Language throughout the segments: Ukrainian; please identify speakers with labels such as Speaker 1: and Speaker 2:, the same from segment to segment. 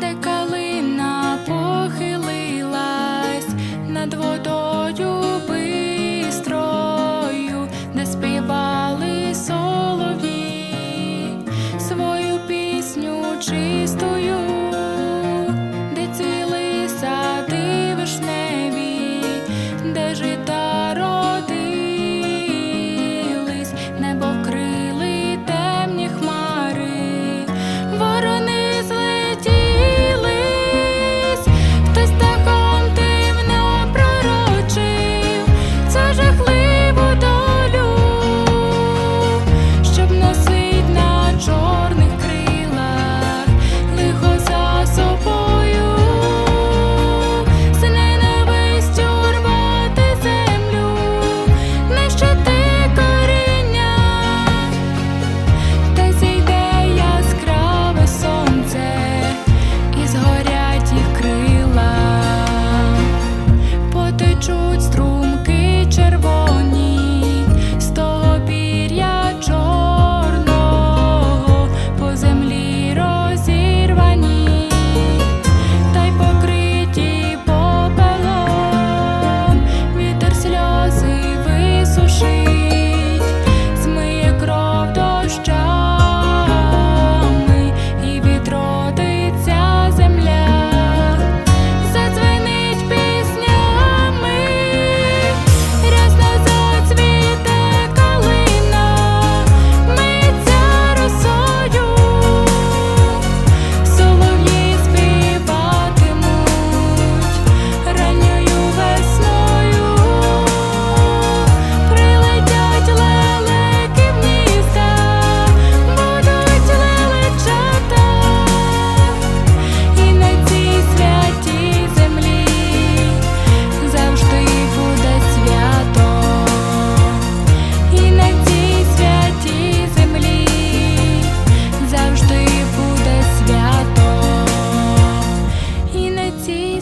Speaker 1: де калина похилилась над водою.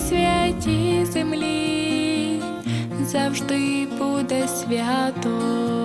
Speaker 1: Святі землі завжди буде свято.